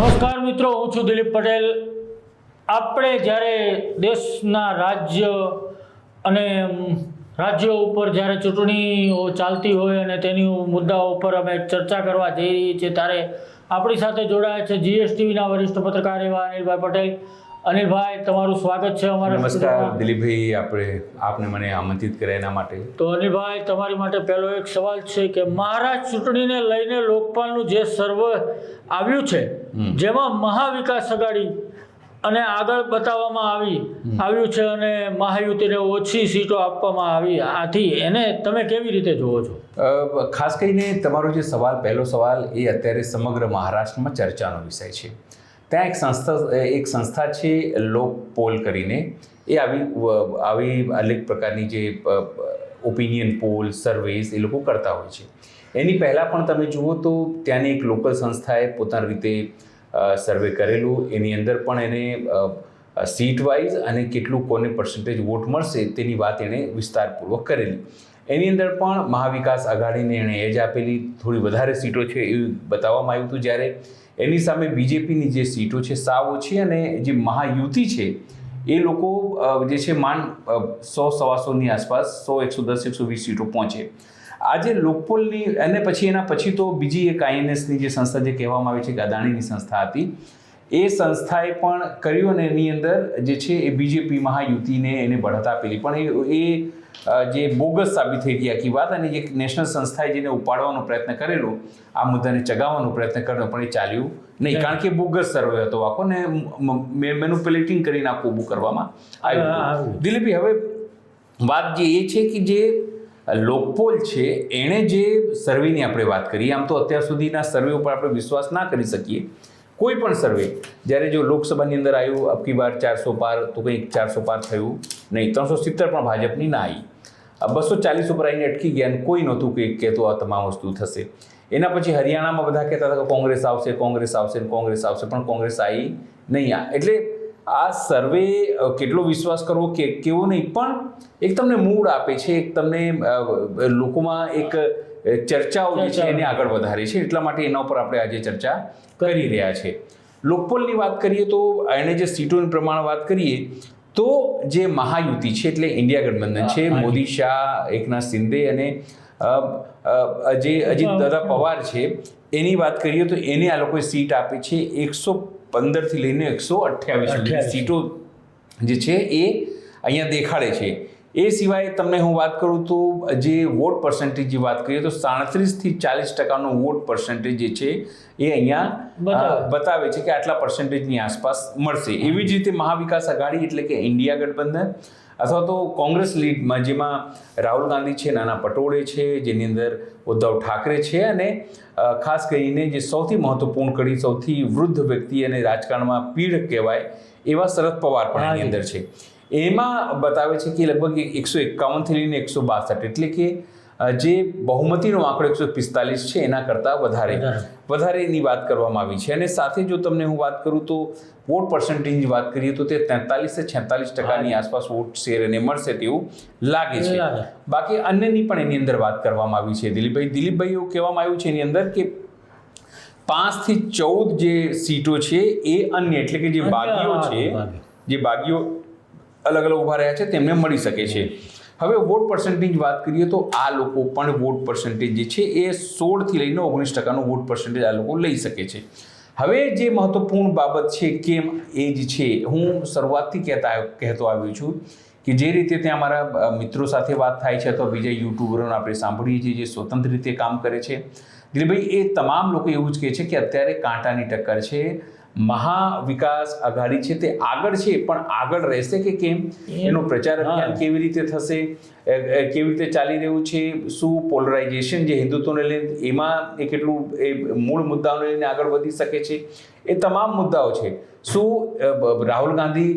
નમસ્કાર મિત્રો, હું છું દિલીપ પટેલ. આપણે જ્યારે દેશના રાજ્ય અને રાજ્યો ઉપર જ્યારે ચૂંટણીઓ ચાલતી હોય અને તેની મુદ્દાઓ ઉપર અમે ચર્ચા કરવા જઈ રહી છીએ, ત્યારે આપણી સાથે જોડાયા છે જીએસટીવીના વરિષ્ઠ પત્રકાર એવા અનિલભાઈ પટેલ. અનિલભાઈ તમારું સ્વાગત છે અમારા નમસ્કાર દિલીપભાઈ આપણે આપને મને આમંત્રિત કર્યા એના માટે. તો અનિલભાઈ તમારી માટે પહેલો એક સવાલ છે કે મહારાજ ચૂંટણીને લઈને લોકપાલનું જે સર્વ આવ્યું છે જેમાં મહાવિકાસ અઘાડી અને આગળ બતાવવામાં આવી આવ્યું છે અને મહાયુતિને ઓછી સીટો આપવામાં આવી. આથી એને તમે કેવી રીતે જુઓ છો? ખાસ કરીને તમારો જે સવાલ પહેલો સવાલ એ અત્યારે સમગ્ર મહારાષ્ટ્રમાં ચર્ચાનો વિષય છે. ત્યાં એક સંસ્થા એક સંસ્થા છે, લોક પોલ કરીને. એ આવી આવી અનેક પ્રકારની જે ઓપિનિયન પોલ સર્વેસ એ લોકો કરતા હોય છે. એની પહેલાં પણ તમે જુઓ તો ત્યાંની એક લોકલ સંસ્થાએ પોતાની રીતે સર્વે કરેલું. એની અંદર પણ એને સીટ વાઇઝ અને કેટલું કોને પર્સન્ટેજ વોટ મળશે તેની વાત એણે વિસ્તારપૂર્વક કરેલી. એની અંદર પણ મહાવિકાસ આઘાડીને એણે એજ આપેલી. થોડી વધારે સીટો છે એવું બતાવવામાં આવ્યું હતું જ્યારે એની સામે બીજેપીની જે સીટો છે, સાવ ઓછી અને જે મહાયુતિ છે, એ લોકો જે છે માન સો સવાસોની આસપાસ સો એકસો દસ, એકસો વીસ સીટો પહોંચે. આજે લોકપોલની, અને પછી એના પછી તો બીજી એક આઈએનએસની જે સંસ્થા જે કહેવામાં આવે છે કે અદાણીની સંસ્થા હતી, એ સંસ્થાએ પણ કર્યું અને એની અંદર જે છે એ બીજેપી મહાયુતિને એને બઢત આપેલી. પણ એ જે બોગસ સાબિત થઈ ગઈ આખી વાત અને જે નેશનલ સંસ્થાએ જેને ઉપાડવાનો પ્રયત્ન કરેલો આ મુદ્દાને ચગાવવાનો પ્રયત્ન કર્યો પણ એ ચાલ્યું નહીં. કારણ કે બોગસ સર્વે હતો આખો ને મેનુપ્યુલેટિંગ કરીને આખું ઊભું કરવામાં આવ્યું દિલીપી આવ્યું. દિલીપભાઈ હવે વાત જે એ છે કે જે લોકપોલ છે એણે જે સર્વેની આપણે વાત કરી આમ તો અત્યાર સુધીના સર્વે ઉપર આપણે વિશ્વાસ ના કરી શકીએ. કોઈ પણ સર્વે જ્યારે જો લોકસભાની અંદર આવ્યું અબકી બાર ચારસો પાર, તો કંઈક ચારસો પાર થયું. નહીં, ત્રણસો સિત્તેર પણ ભાજપની ના આવી બસો ચાલીસ ઉપર આવીને અટકી ગયા અને કોઈ નહોતું કે કહેતું આ તમામ વસ્તુ થશે. એના પછી હરિયાણામાં બધા કહેતા હતા કે કોંગ્રેસ આવશે કોંગ્રેસ આવશે કોંગ્રેસ આવશે, પણ કોંગ્રેસ આવી નહીં આ. એટલે આ સર્વે કેટલો વિશ્વાસ કરવો કે કેવો નહીં પણ એક તમને મૂડ આપે છે એક તમને લોકોમાં એક ચર્ચાઓ જે છે એને આગળ વધારે છે એટલા માટે એના ઉપર આપણે આજે ચર્ચા કરી રહ્યા છે. લોકપોલની વાત કરીએ તો એણે જે સીટોની પ્રમાણે વાત કરીએ તો જે મહાયુતિ છે એટલે ઇન્ડિયા ગઠબંધન છે મોદી શાહ એકનાથ શિંદે અને જે અજીત દાદા પવાર છે એની વાત કરીએ તો એને આ લોકોએ સીટ આપી છે એકસો પંદરથી લઈને એકસો અઠ્યાવીસ સુધી 28. સીટો જે છે એ અહીંયા દેખાડે છે એ સિવાય તમને હું વાત કરું તો જે વોટ પર્સન્ટેજની વાત કરીએ તો સાડત્રીસથી ચાલીસ ટકાનો વોટ પર્સન્ટેજ જે છે એ અહીંયા બતાવે. બતાવે છે કે આટલા પર્સન્ટેજની આસપાસ મળશે એવી જ રીતે મહાવિકાસ આઘાડી એટલે કે ઇન્ડિયા ગઠબંધન અથવા તો કોંગ્રેસ લીડમાં જેમાં રાહુલ ગાંધી છે નાના પટોળે છે જેની અંદર ઉદ્ધવ ઠાકરે છે અને ખાસ કરીને જે સૌથી મહત્વપૂર્ણ કડી સૌથી વૃદ્ધ વ્યક્તિ અને રાજકારણમાં પીઢ કહેવાય એવા શરદ પવાર પણ એની અંદર છે. એમાં બતાવે છે કે લગભગ એકસો એકાવનથી લઈને એકસો બાસઠ એટલે કે જે બહુમતીનો આંકડો એકસો પિસ્તાલીસ છે એના કરતાં વધારે. વધારે. વધારેની વાત કરવામાં આવી છે. અને સાથે જો તમને હું વાત કરું તો વોટ પર્સન્ટેજની વાત કરીએ તો તે તેતાલીસથી છેતાલીસ ટકાની આસપાસ વોટ શેર એને મળશે તેવું લાગે છે. બાકી અન્યની પણ એની અંદર વાત કરવામાં આવી છે. દિલીપભાઈ દિલીપભાઈ એવું કહેવામાં આવ્યું છે એની અંદર કે પાંચથી ચૌદ જે સીટો છે એ અન્ય એટલે કે જે બાગીઓ છે જે બાગીઓ અલગ અલગ ઊભા રહ્યા છે તેમને મળી શકે છે. હવે વોટ પર્સન્ટેજ વાત કરીએ તો આ લોકો પણ વોટ પર્સન્ટેજ જે છે એ સોળથી લઈને ઓગણીસ ટકાનો વોટ પર્સન્ટેજ આ લોકો લઈ શકે છે. હવે જે મહત્વપૂર્ણ બાબત છે કેમ એ જ છે, હું શરૂઆતથી કહેતા કહેતો આવ્યો છું કે જે રીતે ત્યાં મારા મિત્રો સાથે વાત થાય છે અથવા બીજા યુટ્યુબરોને આપણે સાંભળીએ છીએ જે સ્વતંત્ર રીતે કામ કરે છે. દિલીપભાઈ એ તમામ લોકો એવું જ કહે છે કે અત્યારે કાંટાની ટક્કર છે મહાવિકાસ આઘાડી છે તે આગળ છે પણ આગળ રહેશે કે કેમ? એનો પ્રચાર અભિયાન. કેવી રીતે થશે? કેવી રીતે ચાલી રહ્યું છે? શું પોલરાઇઝેશન જે હિન્દુત્વને લઈને એમાં એ કેટલું એ મૂળ મુદ્દાઓને લઈને આગળ વધી શકે છે? એ તમામ મુદ્દાઓ છે. શું રાહુલ ગાંધી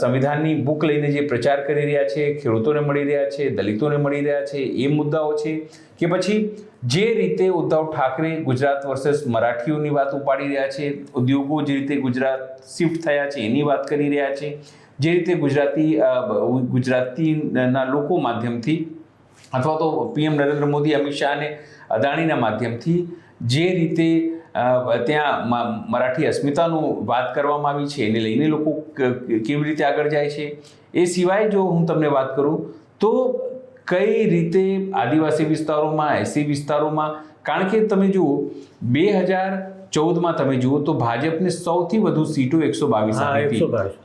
સંવિધાનની બુક લઈને જે પ્રચાર કરી રહ્યા છે, ખેડૂતોને મળી રહ્યા છે, દલિતોને મળી રહ્યા છે, એ મુદ્દાઓ છે કે પછી જે રીતે ઉદ્ધવ ઠાકરે ગુજરાત વર્સેસ મરાઠીઓની વાત ઉપાડી રહ્યા છે, ઉદ્યોગો જે રીતે ગુજરાત શિફ્ટ થયા છે એની વાત કરી રહ્યા છે, જે રીતે ગુજરાતી ગુજરાતીના લોકો માધ્યમથી અથવા તો પીએમ નરેન્દ્ર મોદી, અમિત શાહ અને અદાણીના માધ્યમથી જે રીતે ત્યાં મરાઠી અસ્મિતાનું વાત કરવામાં આવી છે. એને લઈને લોકો કેવી રીતે આગળ જાય છે? એ સિવાય જો હું તમને વાત કરું તો કઈ રીતે આદિવાસી વિસ્તારોમાં એસી વિસ્તારોમાં કારણ કે તમે જુઓ બે હજાર ચૌદમાં તમે જુઓ તો ભાજપને સૌથી વધુ સીટો એકસો બાવીસ આવી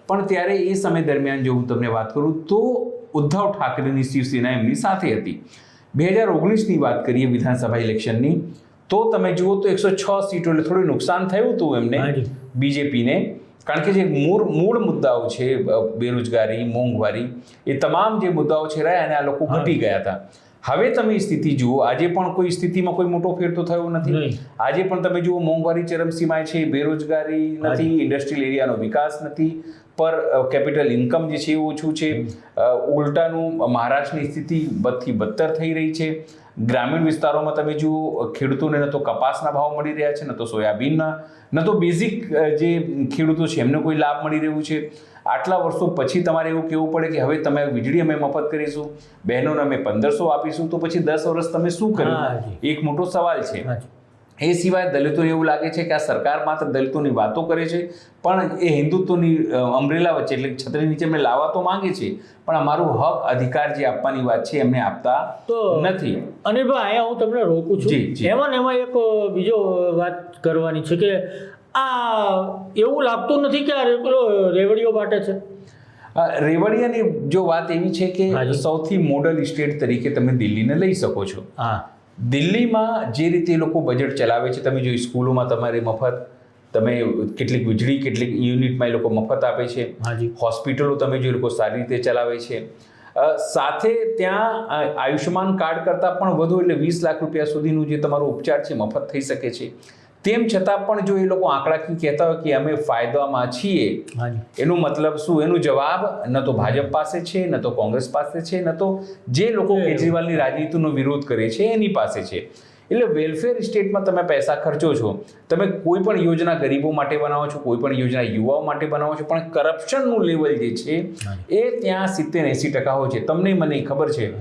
પણ ત્યારે એ સમય દરમિયાન જો હું તમને વાત કરું તો ઉદ્ધવ ઠાકરેની શિવસેના એમની સાથે હતી. બે હજાર ઓગણીસની વાત કરીએ વિધાનસભા ઇલેક્શનની તો તમે જુઓ તો એકસો છ સીટો એટલે થોડું નુકસાન થયું હતું એમને બીજેપીને. કારણ કે જે મૂળ મૂળ મુદ્દાઓ છે બેરોજગારી મોંઘવારી એ તમામ જે મુદ્દાઓ છે રહ્યા અને આ લોકો ઘટી ગયા હતા. હવે તમે સ્થિતિ જુઓ આજે પણ કોઈ સ્થિતિમાં કોઈ મોટો ફેર તો થયો નથી. આજે પણ તમે જુઓ મોંઘવારી ચરમસીમાએ છે બેરોજગારી નથી ઇન્ડસ્ટ્રીયલ એરિયાનો વિકાસ નથી. પર કેપિટલ ઇન્કમ જે છે એ ઓછું છે. ઉલટાનું મહારાષ્ટ્રની સ્થિતિ બદથી બદતર થઈ રહી છે. ગ્રામીણ વિસ્તારોમાં તમે જુઓ ખેડૂતોને ન તો કપાસના ભાવ મળી રહ્યા છે ન તો સોયાબીનના ન તો બેઝિક જે ખેડૂતો છે એમને કોઈ લાભ મળી રહ્યું છે. આટલા વર્ષો પછી તમારે એવું કહેવું પડે કે હવે તમે વીજળી અમે મફત કરીશું બહેનોને અમે પંદરસો આપીશું તો પછી દસ વર્ષ તમે શું કર્યું? એક મોટો સવાલ છે. એ સિવાય દલિતોને એવું લાગે છે કે આ સરકાર માત્ર દલિતોની વાતો કરે છે પણ એ હિન્દુત્વની અમરેલા વચ્ચે એટલે છત્રી નીચે મેં લાવવા તો માંગે છે પણ અમારું હક અધિકાર જે આપવાની વાત છે એમને આપતા નથી. અનિલભાઈ અહીંયા હું તમને રોકું છું. એમાં એમાં એક બીજો વાત કરવાની છે કે આ એવું લાગતું નથી કે આ રેવડીઓ માટે છે? રેવડિયાની જો વાત એવી છે કે સૌથી મોડલ સ્ટેટ તરીકે તમે દિલ્હીને લઈ શકો છો. હા. દિલ્હીમાં જે રીતે એ લોકો બજેટ ચલાવે છે તમે જો સ્કૂલોમાં તમારે મફત તમે કેટલીક વીજળી કેટલીક યુનિટમાં એ લોકો મફત આપે છે. હાજી. હોસ્પિટલો તમે જો એ લોકો સારી રીતે ચલાવે છે. સાથે ત્યાં આયુષ્યમાન કાર્ડ કરતાં પણ વધુ એટલે વીસ લાખ રૂપિયા સુધીનું જે તમારો ઉપચાર છે મફત થઈ શકે છે. તેમ છતાં પણ જો એ લોકો આંકડાકી કહેતા હોય કે અમે ફાયદામાં છીએ એનો મતલબ શું? એનો જવાબ ન તો ભાજપ પાસે છે ન તો કોંગ્રેસ પાસે છે ન તો જે લોકો. કેજરીવાલની રાજનીતિનો વિરોધ કરે છે એની પાસે છે. એટલે વેલફેર સ્ટેટમાં તમે પૈસા ખર્ચો છો. તમે કોઈ પણ યોજના ગરીબો માટે બનાવો છો કોઈ પણ યોજના યુવાઓ માટે બનાવો છો પણ કરપ્શનનું લેવલ જે છે એ ત્યાં સિત્તેર એંસી ટકા હોય છે. તમને મને ખબર છે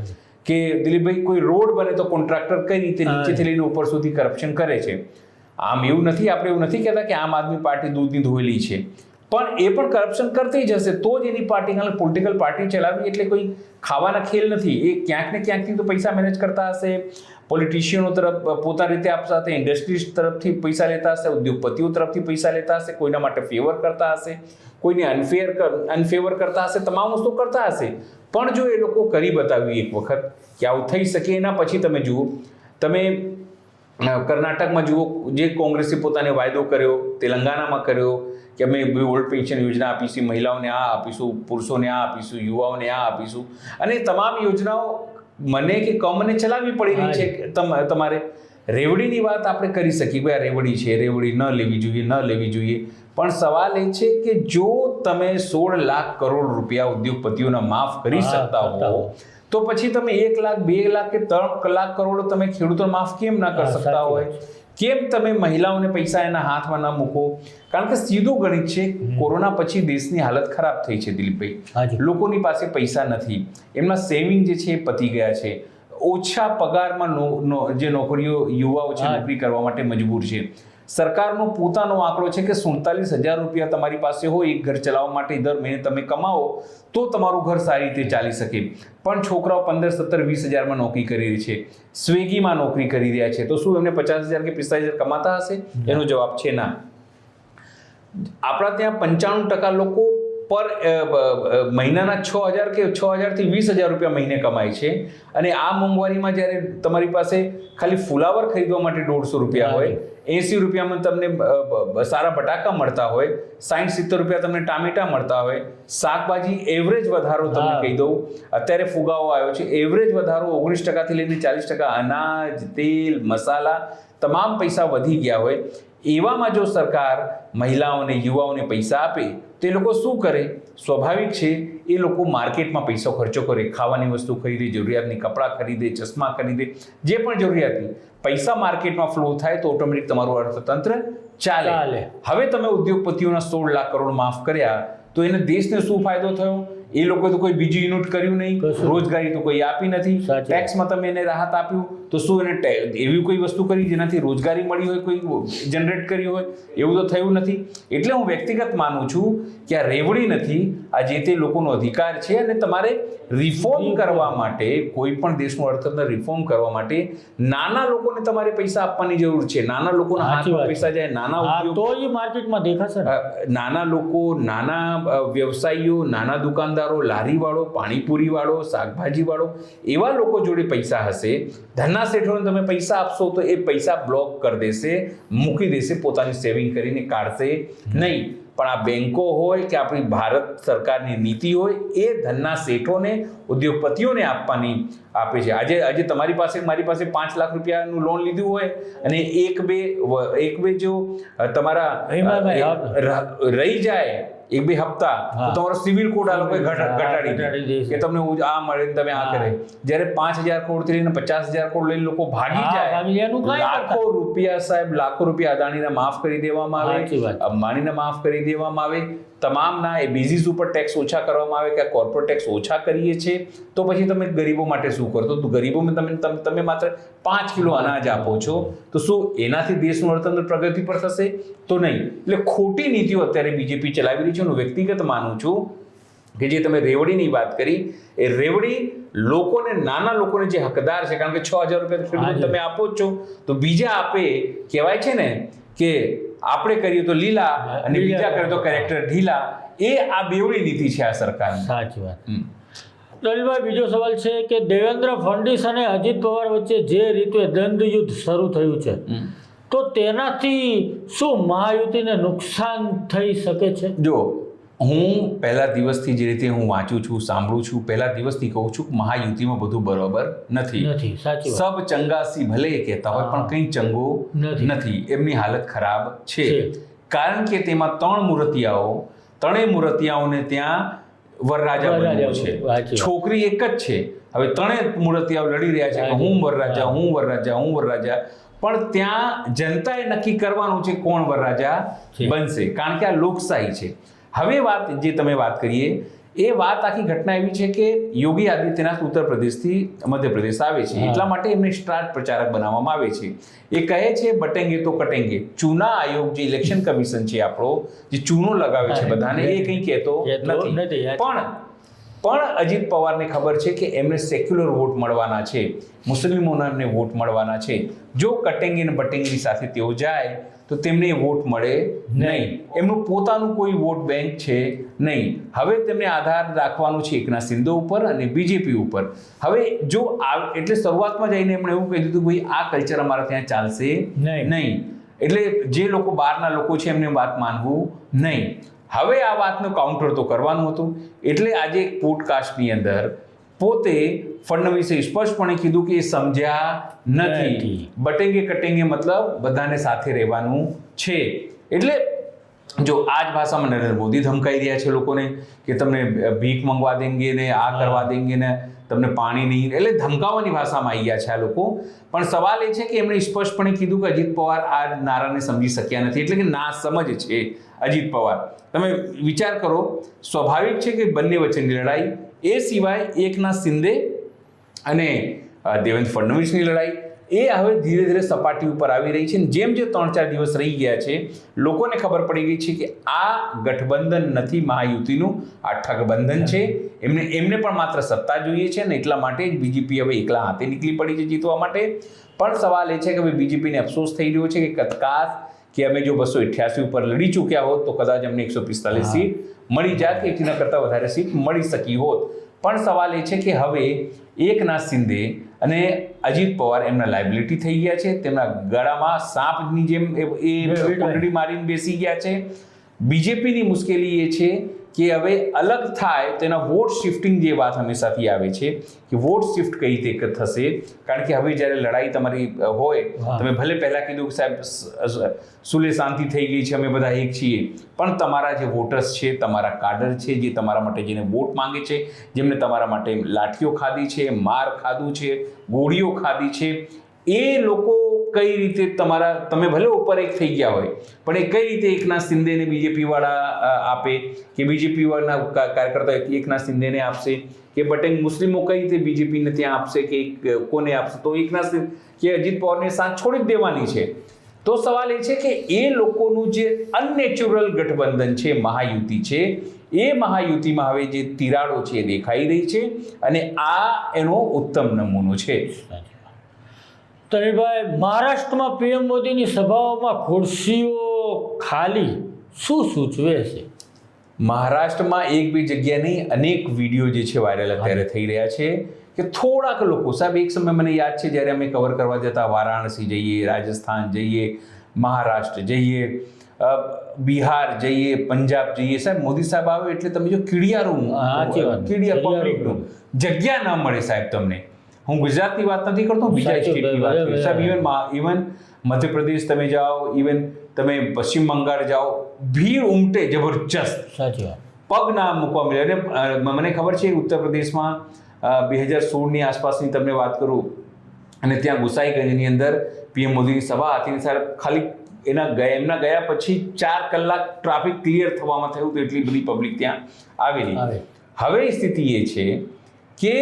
કે દિલીપભાઈ કોઈ રોડ બને તો કોન્ટ્રાક્ટર કઈ રીતે નીચેથી લઈને ઉપર સુધી કરપ્શન કરે છે? આમ એવું નથી, આપણે એવું નથી કહેતા કે આમ આદમી પાર્ટી દૂધની ધોયેલી છે. પણ એ પણ કરપ્શન કરતી જ હશે, તો જ એની પાર્ટી પોલિટિકલ પાર્ટી ચલાવવી એટલે કોઈ ખાવાના ખેલ નથી. એ ક્યાંક ને ક્યાંકથી તો પૈસા મેનેજ કરતા હશે. પોલિટિશિયનો તરફ પોતાની રીતે આપતા હશે ઇન્ડસ્ટ્રીઝ તરફથી પૈસા લેતા હશે, ઉદ્યોગપતિઓ તરફથી પૈસા લેતા હશે, કોઈના માટે ફેવર કરતા હશે, કોઈને અનફેર અનફેવર કરતા હશે, તમામ વસ્તુ કરતા હશે. પણ જો એ લોકો કરી બતાવ્યું એક વખત કે આવું થઈ શકે એના પછી તમે જુઓ, તમે કર્ણાટકમાં જુઓ જે કોંગ્રેસે પોતાને વાયદો કર્યો તેલંગાનામાં કર્યો કે અમે ઓલ્ડ પેન્શન યોજના આપીશું મહિલાઓને આ આપીશું પુરુષોને આ આપીશું યુવાઓને આ આપીશું. અને તમામ યોજનાઓ મને કે કમને ચલાવવી પડી રહી છે તમારે રેવડીની વાત આપણે કરી શકીએ ભાઈ આ રેવડી છે રેવડી ન લેવી જોઈએ ન લેવી જોઈએ. પણ સવાલ એ છે કે જો તમે સોળ લાખ કરોડ રૂપિયા ઉદ્યોગપતિઓના માફ કરી શકતા હો. તો પછી તમે એક લાખ બે લાખ કે ત્રણ લાખ કરોડ તમે ખેડૂતો માફ કેમ ના કરી શકતા હોય? કેમ તમે મહિલાઓને પૈસા એના હાથમાં ના મૂકો? કારણ કે સીધું ગણિત છે કોરોના પછી દેશની હાલત ખરાબ થઈ છે દિલીપભાઈ. લોકોની પાસે પૈસા નથી. એમના સેવિંગ જે છે એ પતી ગયા છે. ઓછા પગારમાં જે નોકરીઓ યુવાઓ છે નોકરી કરવા માટે મજબૂર છે. સરકારનો પોતાનો આંકડો છે કે સુડતાલીસ હજાર રૂપિયા તમારી પાસે હોય એક ઘર ચલાવવા માટે દર મહિને તમે કમાવો તો તમારું ઘર સારી રીતે ચાલી શકે. પણ છોકરાઓ પંદર સત્તર વીસ હજારમાં નોકરી કરી રહી છે. સ્વિગીમાં નોકરી કરી રહ્યા છે. તો શું એમને પચાસ હજાર કે પિસ્તાલીસ હજાર કમાતા હશે? એનો જવાબ છે ના. આપણા ત્યાં પંચાણું ટકા લોકો પર મહિનાના છ હજાર કે છ હજારથી વીસ હજાર રૂપિયા મહિને કમાય છે. અને આ મોંઘવારીમાં જ્યારે તમારી પાસે ખાલી ફુલાવર ખરીદવા માટે દોઢસો રૂપિયા હોય એંસી રૂપિયામાં તમને સારા બટાકા મળતા હોય સાઠ સિત્તેર રૂપિયા તમને ટામેટા મળતા હોય શાકભાજી એવરેજ વધારો તમને કહી દઉં. અત્યારે ફુગાવો આવ્યો છે એવરેજ વધારો ઓગણીસ ટકાથી લઈને ચાલીસ ટકા અનાજ તેલ મસાલા તમામ પૈસા વધી ગયા હોય. એવામાં જો સરકાર મહિલાઓને યુવાઓને પૈસા આપે તો એ લોકો શું કરે? સ્વાભાવિક છે એ લોકો માર્કેટમાં પૈસો ખર્ચો કરે. ખાવાની વસ્તુ ખરીદે જરૂરિયાતની કપડાં ખરીદે ચશ્મા ખરીદે જે પણ જરૂરિયાતની પૈસા માર્કેટમાં ફ્લો થાય તો ઓટોમેટિક તમારું અર્થતંત્ર ચાલે. હવે તમે ઉદ્યોગપતિઓના સોળ લાખ કરોડ માફ કર્યા તો એને દેશને શું ફાયદો થયો? એ લોકોએ તો કોઈ બીજું યુનિટ કર્યું નહીં. રોજગારી તો કોઈ આપી નથી. ટેક્સમાં તમે એને રાહત આપ્યું તો શું એને એવી કોઈ વસ્તુ કરી જેનાથી રોજગારી મળી હોય કોઈ જનરેટ કરી હોય? એવું તો થયું નથી. એટલે હું વ્યક્તિગત માનું છું કે આ રેવડી નથી આ જે તે લોકોનો અધિકાર છે અને તમારે રિફોર્મ કરવા માટે કોઈ પણ દેશનું અર્થતંત્ર રિફોર્મ કરવા માટે નાના લોકોને તમારે પૈસા આપવાની જરૂર છે. નાના લોકોના હાથમાં પૈસા જાય નાના તો એ માર્કેટમાં દેખાશે નાના લોકો નાના વ્યવસાયીઓ નાના દુકાનદારો લારીવાળો પાણીપુરીવાળો શાકભાજીવાળો એવા લોકો જોડે પૈસા હશે ધનના શેઠોને તમે પૈસા આપશો તો એ પૈસા બ્લોક કરી દેશે મૂકી દેશે પોતાની સેવિંગ કરીને કાઢશે નહીં. પણ આ બેન્કો હોય કે આપણી ભારત સરકારની નીતિ હોય એ ધનના શેઠોને ઉદ્યોગપતિઓને આપવાની આપે છે. આજે આજે તમારી પાસે મારી પાસે પાંચ લાખ રૂપિયાનું લોન લીધું હોય અને એક બે એક બે જો તમારા રહી જાય એક બે હપ્તા તો તમારો સિવિલ કોડ આ લોકોએ ઘટાડી દે. કે તમને આ મળે ને તમે આ કરે. જ્યારે પાંચ હજાર કરોડથી લઈને પચાસ હજાર કરોડ લઈને લોકો ભાગી જાય. લાખો રૂપિયા સાહેબ લાખો રૂપિયા અદાણીના માફ કરી દેવામાં આવે અંબાણી અંબાણીને માફ કરી દેવામાં આવે. તમામના એ બિઝીસ ઉપર ટેક્સ ઓછા કરવામાં આવે કે કોર્પોરેટ ટેક્સ ઓછા કરીએ છીએ તો પછી તમે ગરીબો માટે શું કરો? તો ગરીબોમાં તમે તમે તમે માત્ર પાંચ કિલો અનાજ આપો છો તો શું એનાથી દેશનું અર્થતંત્ર પ્રગતિ પર થશે? તો નહીં. એટલે ખોટી નીતિઓ અત્યારે બીજેપી ચલાવી રહી છે. હું વ્યક્તિગત માનું છું કે જે તમે રેવડીની વાત કરી એ રેવડી લોકોને નાના લોકોને જે હકદાર છે કારણ કે છ હજાર રૂપિયા તમે આપો જ છો. તો બીજા આપે કહેવાય છે ને કે આપણે કરીએ તો લીલા અને બીજા કરીએ તો કેરેક્ટર ઢીલા. એ આ બેવડી નીતિ છે આ સરકારની. સાચી વાત. હમ. બીજો સવાલ છે કે દેવેન્દ્ર ફડણવીસ અને અજીત પવાર વચ્ચે જે રીતે દ્વંદ્વ યુદ્ધ શરૂ થયું છે તો તેનાથી શું મહાયુતિને નુકસાન થઈ શકે છે? જો હું પહેલા દિવસથી જે રીતે હું વાંચું છું સાંભળું છું પહેલા દિવસથી કહું છું કે મહાયુતિમાં બધું બરોબર નથી. નથી સબ ચંગાસી ભલે કહેતા હોય પણ કંઈ ચંગો નથી. એમની હાલત ખરાબ છે. કારણ કે તેમાં ત્રણ મૂર્તિયાઓ ત્રણેય મૂર્તિયાઓને ત્યાં વરરાજા વરરાજા બનવું છે. છોકરી એક જ છે. હવે ત્રણેય મૂર્તિયાઓ લડી રહ્યા છે કે હું વરરાજા હું. વરરાજા હું વરરાજા. પણ ત્યાં જનતાએ નક્કી કરવાનું છે કોણ વરરાજા બનશે. કારણ કે આ લોકશાહી છે. હવે વાત જે તમે વાત કરીએ એ વાત આખી ઘટના એવી છે કે યોગી આદિત્યનાથ ઉત્તર પ્રદેશથી મધ્યપ્રદેશ આવે છે. એટલા માટે એમને સ્ટાર પ્રચારક બનાવવામાં આવે છે. એ કહે છે બટેંગે તો કટેંગે. ચૂના આયોગ જે ઇલેક્શન કમિશન છે આપણો જે ચૂનો લગાવે છે બધાને એ કંઈ કહેતો નથી, પણ પણ અજીત પવારને ખબર છે કે એમને સેક્યુલર વોટ મળવાના છે મુસ્લિમોના એમને વોટ મળવાના છે. જો કટેંગી અને બટેંગીની સાથે તેઓ જાય તો તેમને વોટ મળે નહીં. એમનું પોતાનું કોઈ વોટ બેંક છે નહીં. હવે તેમને આધાર રાખવાનું છે એકના સિંધો ઉપર અને બીજેપી ઉપર. હવે જો આ એટલે શરૂઆતમાં જઈને એમણે એવું કહી દીધું ભાઈ આ કલ્ચર અમારા ત્યાં ચાલશે નહીં. નહીં. એટલે જે લોકો બહારના લોકો છે એમને વાત માનવું નહીં. હવે આ વાતનું કાઉન્ટર તો કરવાનું હતું. એટલે આજે એક પોડકાસ્ટની અંદર પોતે ફડણવીસે સ્પષ્ટપણે કીધું કે એ સમજ્યા નથી. બટેંગે કટેંગે મતલબ બધાને સાથે રહેવાનું છે. એટલે જો આ જ ભાષામાં નરેન્દ્ર મોદી ધમકાઈ રહ્યા છે લોકોને કે તમને ભીખ મંગવા દેંગે ને આ કરવા દેંગે ને તમને પાણી નહીં એટલે ધમકાવાની ભાષામાં આવી ગયા છે આ લોકો. પણ સવાલ એ છે કે એમણે સ્પષ્ટપણે કીધું કે અજીત પવાર આ નારાને સમજી શક્યા નથી એટલે કે ના સમજ છે અજીત પવાર. તમે વિચાર કરો સ્વાભાવિક છે કે બંને વચ્ચેની લડાઈ એ સિવાય એકનાથ શિંદે અને દેવેન્દ્ર ફડણવીસની લડાઈ એ હવે ધીરે ધીરે સપાટી ઉપર આવી રહી છે. અને જેમ જે ત્રણ ચાર દિવસ રહી ગયા છે લોકોને ખબર પડી ગઈ છે કે આ ગઠબંધન નથી મહાયુતિનું આ ઠગબંધન છે. એમને એમને પણ માત્ર સત્તા જોઈએ છે ને એટલા માટે જ બીજેપી હવે એકલા હાથે નીકળી પડી છે જીતવા માટે. પણ સવાલ એ છે કે હવે બીજેપીને અફસોસ થઈ રહ્યો છે કે કતકાશ કે અમે જો બસો અઠ્યાસી ઉપર લડી ચૂક્યા હોત તો કદાચ અમને એકસો પિસ્તાલીસ સીટ મળી જાત કે એના કરતાં વધારે સીટ મળી શકી હોત. પણ સવાલ એ છે કે હવે એકનાથ શિંદે અને અજીત પવાર એમના લાયબિલિટી થઈ ગયા છે. તેમના ગળામાં સાપની જેમ એ- કુંડળી મારીને બેસી ગયા છે. બીજેપીની મુશ્કેલી એ છે કે હવે અલગ થાય તો એના વોટ શિફ્ટિંગ જે વાત હંમેશાથી આવે છે કે વોટ શિફ્ટ કઈ રીતે થશે કારણ કે હવે જ્યારે લડાઈ તમારી હોય. તમે ભલે પહેલાં કીધું કે સાહેબ સુલે શાંતિ થઈ ગઈ છે અમે બધા એક છીએ પણ તમારા જે વોટર્સ છે તમારા કાડર છે જે તમારા માટે જેને વોટ માંગે છે જેમને તમારા માટે લાઠીઓ ખાધી છે માર ખાધું છે ગોળીઓ ખાધી છે એ લોકો કઈ રીતે તમારા, તમે ભલે ઉપર એક થઈ ગયા હોય, પણ એ કઈ રીતે એકનાથ શિંદેને બીજેપીવાળા આપે? કે બીજેપીવાળાના કાર્યકર્તા એકનાથ શિંદેને આપશે? કે પટેલ મુસ્લિમો કઈ રીતે બીજેપીને ત્યાં આપશે? કે કોને આપશે? તો એકનાથ કે અજીત પવારને સાથ છોડી દેવાની છે. તો સવાલ એ છે કે એ લોકોનું જે અનનેચરલ ગઠબંધન છે, મહાયુતિ છે, એ મહાયુતિમાં હવે જે તિરાડો છે એ દેખાઈ રહી છે અને આ એનો ઉત્તમ નમૂનો છે. તરીભાઈ મહારાષ્ટ્રમાં પીએમ મોદીની સભાઓમાં ખુરશીઓ ખાલી શું સૂચવે છે? મહારાષ્ટ્રમાં એક બે જગ્યા નહીં અનેક વીડિયો જે છે વાયરલ અત્યારે થઈ રહ્યા છે કે થોડાક લોકો સાહેબ એક સમય મને યાદ છે જ્યારે અમે કવર કરવા જતા વારાણસી જઈએ રાજસ્થાન જઈએ મહારાષ્ટ્ર જઈએ બિહાર જઈએ પંજાબ જઈએ. સાહેબ મોદી સાહેબ આવે એટલે તમે જો કીડિયારું રૂમ કીડિયા. પબ્લિકનું જગ્યા ના મળે સાહેબ તમને. હું ગુજરાતની વાત નથી કરતો બીજા સ્ટેટની વાત કરું. સાહેબ ઇવન ઇવન મધ્યપ્રદેશ તમે જાઓ ઇવન તમે પશ્ચિમ બંગાળ જાઓ ભીડ ઉમટે જબરજસ્ત. સાચી વાત. પગ ના મૂકવા મળે. અને મને ખબર છે ઉત્તર પ્રદેશમાં બે હજાર સોળની આસપાસની તમને વાત કરું અને ત્યાં ગુસાઈગંજની અંદર પીએમ મોદીની સભા હતી સાહેબ ખાલી એના ગયા એમના ગયા પછી ચાર કલાક ટ્રાફિક ક્લિયર થવામાં થયું તો એટલી બધી પબ્લિક ત્યાં આવેલી. હવે સ્થિતિ એ છે કે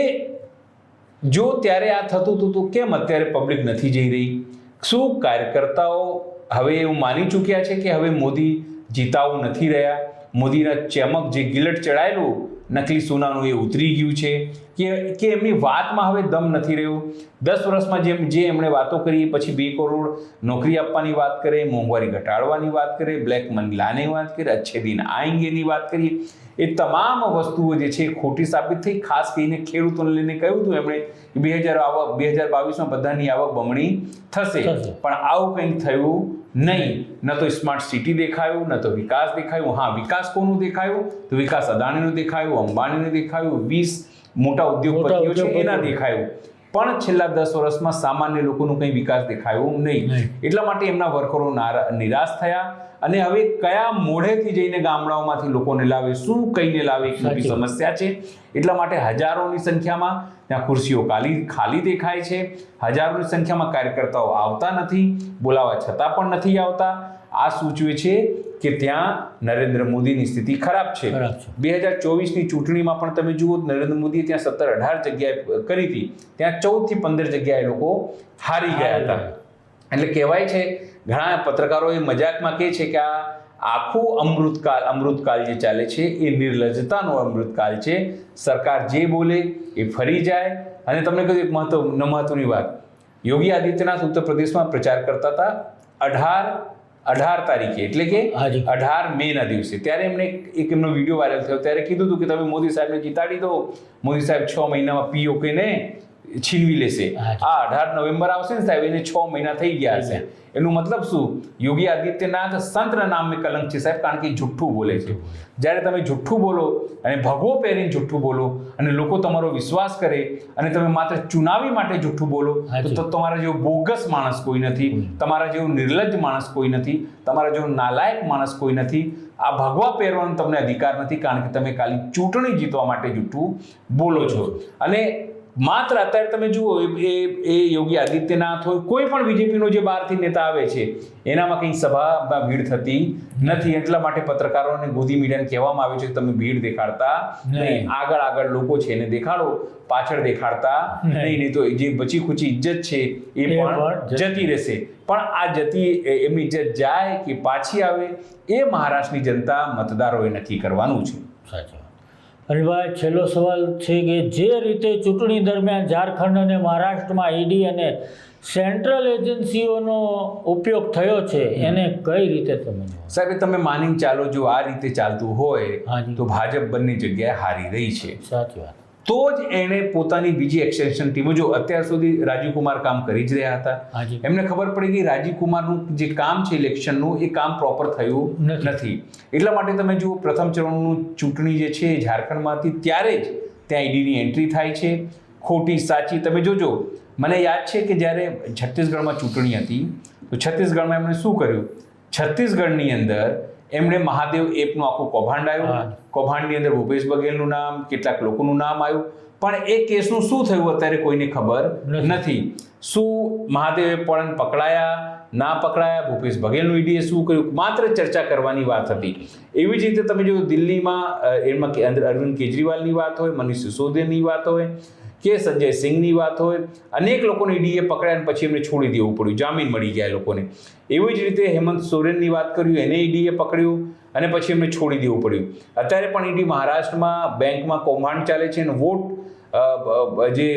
જો ત્યારે આ થતું હતું, તો કેમ અત્યારે પબ્લિક નથી જઈ રહી? શું કાર્યકર્તાઓ હવે એવું માની ચૂક્યા છે કે હવે મોદી જીતાવું નથી રહ્યા? મોદીના ચમક જે ગિલટ ચડાયેલું, નકલી સોનાનું એ ઉતરી ગયું છે કે કે એમની વાતમાં હવે દમ નથી રહ્યો? દસ વર્ષમાં જેમ, જે એમણે વાતો કરી, પછી બે કરોડ નોકરી આપવાની વાત કરે, મોંઘવારી ઘટાડવાની વાત કરે, બ્લેક મની લાની વાત કરે અચ્છે દિન આएंगेની વાત કરીએ એ તમામ વસ્તુઓ જે છે ખોટી સાબિત થઈ. ખાસ કરીને ખેડૂતોને લઈને કહ્યું હતું એમણે બે હજાર આવક બે હજાર બાવીસમાં બધાની આવક બમણી થશે. પણ આવું કંઈ થયું નહીં. ન તો સ્માર્ટ સિટી દેખાયું ન તો વિકાસ દેખાયું. હા વિકાસ કોનું દેખાયું? તો વિકાસ અદાણીનું દેખાયું અંબાણીનું દેખાયું વીસ મોટા ઉદ્યોગપતિઓ છે એના દેખાયું. પણ છેલ્લા દસ વર્ષમાં સામાન્ય લોકોનું કંઈ વિકાસ દેખાયો નહીં. એટલા માટે એમના વર્કરો નારા- નિરાશ થયા અને હવે કયા મોઢેથી જઈને ગામડાઓમાંથી લોકોને લાવે શું કહીને લાવે એક મોટી સમસ્યા છે. એટલા માટે હજારોની સંખ્યામાં ત્યાં ખુરશીઓ ખાલી ખાલી દેખાય છે. હજારોની સંખ્યામાં કાર્યકર્તાઓ આવતા નથી બોલાવા છતાં પણ નથી આવતા. આ સૂચવે છે કે ત્યાં નરેન્દ્ર મોદીની સ્થિતિ ખરાબ છે. બે હજાર ચોવીસની ચૂંટણીમાં પણ તમે જુઓ નરેન્દ્ર મોદીએ ત્યાં સત્તર અઢાર જગ્યાએ કરી હતી. ત્યાં ચૌદથી પંદર જગ્યાએ લોકો હારી ગયા હતા. એટલે કહેવાય છે ઘણા પત્રકારો એ મજાકમાં કહે છે કે આ આખું અમૃતકાલ અમૃતકાલ જે ચાલે છે એ નિર્લજ્જતાનો અમૃતકાલ છે. સરકાર જે બોલે એ ફરી જાય. અને તમને કહ્યું એક મહત્વ મહત્વની વાત. યોગી આદિત્યનાથ ઉત્તર પ્રદેશમાં પ્રચાર કરતા હતા. અઢાર અઢાર તારીખે એટલે કે. અઢાર મે ના દિવસે. ત્યારે એમને એક- એમનો વીડિયો વાયરલ થયો. ત્યારે કીધું હતું કે તમે મોદી સાહેબને જીતાડી દો. મોદી સાહેબ છ મહિનામાં પીઓકે ને છીનવી લેશે. આ અઢાર નવેમ્બર આવશે ને સાહેબ એને છ મહિના થઈ ગયા હશે. એનું મતલબ શું? યોગી આદિત્યનાથ સંતના નામે કલંક છે સાહેબ કારણ કે જુઠ્ઠું બોલે છે. જ્યારે તમે જુઠ્ઠું બોલો અને ભગવો પહેરીને જુઠ્ઠું બોલો અને લોકો તમારો વિશ્વાસ કરે અને તમે માત્ર ચુનાવી માટે જુઠ્ઠું બોલો તો તો તમારા જેવો બોગસ માણસ કોઈ નથી તમારા જેવો નિર્લજ્જ માણસ કોઈ નથી તમારા જેવો નાલાયક માણસ કોઈ નથી. આ ભગવા પહેરવાનો તમને અધિકાર નથી કારણ કે તમે ખાલી ચૂંટણી જીતવા માટે જુઠ્ઠું બોલો છો. અને માત્ર અત્યારે તમે જુઓ એ- એ યોગી આદિત્યનાથ હોય કોઈ પણ બીજેપીનો જે બહારથી નેતા આવે છે એનામાં કંઈ સભામાં ભીડ થતી નથી. એટલા માટે પત્રકારોને ગોદી મીડિયાને કહેવામાં આવે છે કે તમે ભીડ દેખાડતા નહીં. આગળ આગળ લોકો છે એને દેખાડો પાછળ દેખાડતા નહીં. નહીં. તો જે બચી ખુચી ઇજ્જત છે એ પણ જતી રહેશે. પણ આ જતી એમની ઇજ્જત જાય કે પાછી આવે એ મહારાષ્ટ્રની જનતા મતદારોએ નક્કી કરવાનું છે. સાચી હરિભાઈ છેલ્લો સવાલ છે કે જે રીતે ચૂંટણી દરમિયાન ઝારખંડ અને મહારાષ્ટ્રમાં ઈડી અને સેન્ટ્રલ એજન્સીઓનો ઉપયોગ થયો છે એને કઈ રીતે તમે? સાહેબ તમે માની ચાલો જો આ રીતે ચાલતું હોય. તો ભાજપ બંને જગ્યાએ હારી રહી છે સાચી વાત તો જ એણે પોતાની બીજી એક્સટેન્શન ટીમો જો અત્યાર સુધી રાજીવ કુમાર કામ કરી જ રહ્યા હતા. એમને ખબર પડી કે રાજીવ કુમારનું જે કામ છે ઇલેક્શનનું એ કામ પ્રોપર થયું નથી. એટલા માટે તમે જુઓ પ્રથમ ચરણનું ચૂંટણી જે છે એ ઝારખંડમાંથી ત્યારે જ ત્યાં ઈડીની એન્ટ્રી થાય છે. ખોટી સાચી તમે જોજો. મને યાદ છે કે જ્યારે છત્તીસગઢમાં ચૂંટણી હતી તો છત્તીસગઢમાં એમણે શું કર્યું? છત્તીસગઢની અંદર એમણે મહાદેવ એપનું આખું કૌભાંડ આવ્યું. કૌભાંડની અંદર ભૂપેશ બઘેલનું નામ કેટલાક લોકોનું નામ આવ્યું. પણ એ કેસનું શું થયું અત્યારે કોઈને ખબર નથી. શું મહાદેવ પણ પકડાયા ના પકડાયા? ભૂપેશ બઘેલનું ઈડીએ શું કર્યું? માત્ર ચર્ચા કરવાની વાત હતી. એવી જ રીતે તમે જો દિલ્હીમાં એમાં અરવિંદ કેજરીવાલની વાત હોય મનીષ સિસોદિયાની વાત હોય કે સંજય સિંહની વાત હોય, અનેક લોકોને ઈડીએ પકડ્યા પછી એમને છોડી દેવું પડ્યું, જામીન મળી ગયા એ લોકોને. એવી જ રીતે હેમંત સોરેનની વાત કર્યું, એને ઈડીએ પકડ્યું અને પછી એમને છોડી દેવું પડ્યું. અત્યારે પણ ઈડી મહારાષ્ટ્રમાં બેંકમાં કૌભાંડ ચાલે છે અને વોટ જે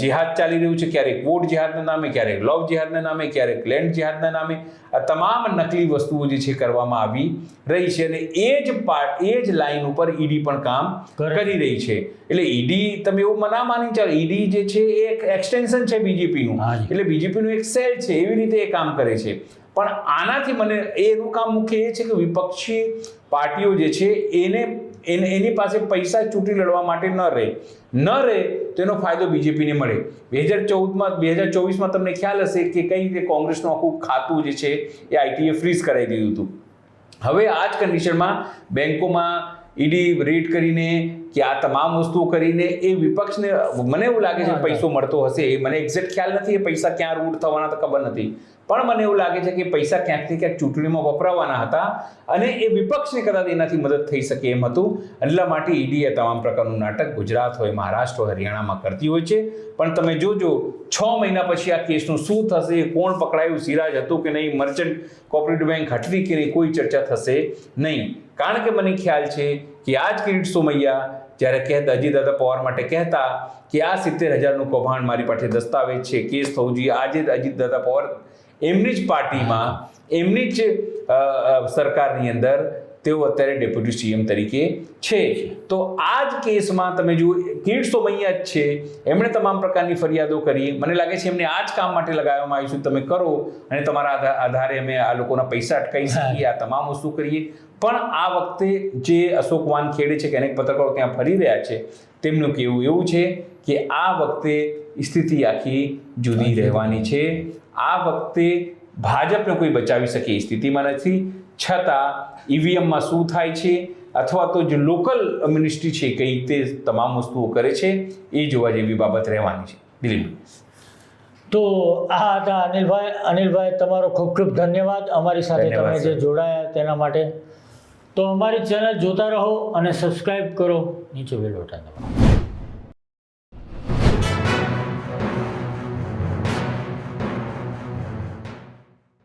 જિહાદ ચાલી રહ્યું છે ક્યારેક? વોટ જિહાદના નામે ક્યારેક? લવ જિહાદના નામે ક્યારેક? લેન્ડ જિહાદના નામે? આ તમામ નકલી વસ્તુઓ જે છે કરવામાં આવી રહી છે અને એ જ પાર્ટ એ જ લાઈન ઉપર ઈડી પણ કામ કરી. રહી છે. એટલે ઈડી તમે એવું મના માની ચાલો ઈડી જે છે એ એક એક્સટેન્શન છે બીજેપીનું. એટલે બીજેપીનું એક સેલ છે એવી રીતે એ કામ કરે છે. પણ આનાથી મને એનું કામ મુખ્ય એ છે કે વિપક્ષી પાર્ટીઓ જે છે એને એને એની પાસે પૈસા ચૂંટણી લડવા માટે ન રહે. ન રહે તેનો ફાયદો બીજેપીને મળે. બે હજાર ચૌદમાં બે હજાર ચોવીસમાં તમને ખ્યાલ હશે કે કઈ રીતે કોંગ્રેસનું આખું ખાતું જે છે એ આઈટીએ ફ્રીઝ કરાવી દીધું હતું. હવે આ જ કન્ડિશનમાં બેન્કોમાં ઈડી રેડ કરીને કે આ તમામ વસ્તુઓ કરીને એ વિપક્ષને મને એવું લાગે છે કે પૈસો મળતો હશે. એ મને એક્ઝેક્ટ ખ્યાલ નથી એ પૈસા ક્યાં રૂટ થવાના તો ખબર નથી. પણ મને એવું લાગે છે કે પૈસા ક્યાંકથી ક્યાંક ચૂંટણીમાં વપરાવાના હતા અને એ વિપક્ષને કદાચ એનાથી મદદ થઈ શકે એમ હતું. એટલા માટે ઈડી એ તમામ પ્રકારનું નાટક ગુજરાત હોય, મહારાષ્ટ્ર હોય, હરિયાણામાં કરતી હોય છે. પણ તમે જોજો, છ મહિના પછી આ કેસનું શું થશે, કોણ પકડાયું, સિરાજ હતું કે નહીં, મર્ચન્ટ કોઓપરેટિવ બેંક હટવી કે નહીં, કોઈ ચર્ચા થશે નહીં. કારણ કે મને ખ્યાલ છે કે આ જ કિરીટ સોમૈયા જ્યારે કહેતા અજીતદાદા પવાર માટે કહેતા કે આ સિત્તેર હજારનું કૌભાંડ મારી પાસે દસ્તાવેજ છે, કેસ થવું જોઈએ. આજે અજીત અજીતદાદા પવાર એમની જ પાર્ટીમાં એમની જ સરકારની અંદર તેઓ અત્યારે ડેપ્યુટી સીએમ તરીકે છે. તો આ જ કેસમાં તમે જુઓ કિરીટ સોમૈયા જ છે. એમણે તમામ પ્રકારની ફરિયાદો કરી. મને લાગે છે એમને આ જ કામ માટે લગાવવામાં આવ્યું છે. તમે કરો અને તમારા આધા- આધારે અમે આ લોકોના પૈસા અટકાવી શકીએ આ તમામ વસ્તુ કરીએ. પણ આ વખતે જે અશોક વાનખેડે છે કે અનેક પત્રકારો ત્યાં ફરી રહ્યા છે તેમનું કહેવું એવું છે કે આ વખતે સ્થિતિ આખી જુદી. રહેવાની છે. આ વખતે ભાજપને કોઈ બચાવી શકે એ સ્થિતિમાં નથી. છતાં ઈવીએમમાં શું થાય છે અથવા તો જે લોકલ મિનિસ્ટ્રી છે કઈ રીતે તમામ વસ્તુઓ કરે છે એ જોવા જેવી બાબત રહેવાની છે. દિલીપ. તો આ હતા અનિલભાઈ. અનિલભાઈ તમારો ખૂબ ખૂબ ધન્યવાદ. અમારી સાથે તમે જે જોડાયા તેના માટે. તો અમારી ચેનલ જોતા રહો અને સબસ્ક્રાઈબ કરો. નીચે બેલ બટન દબાવો.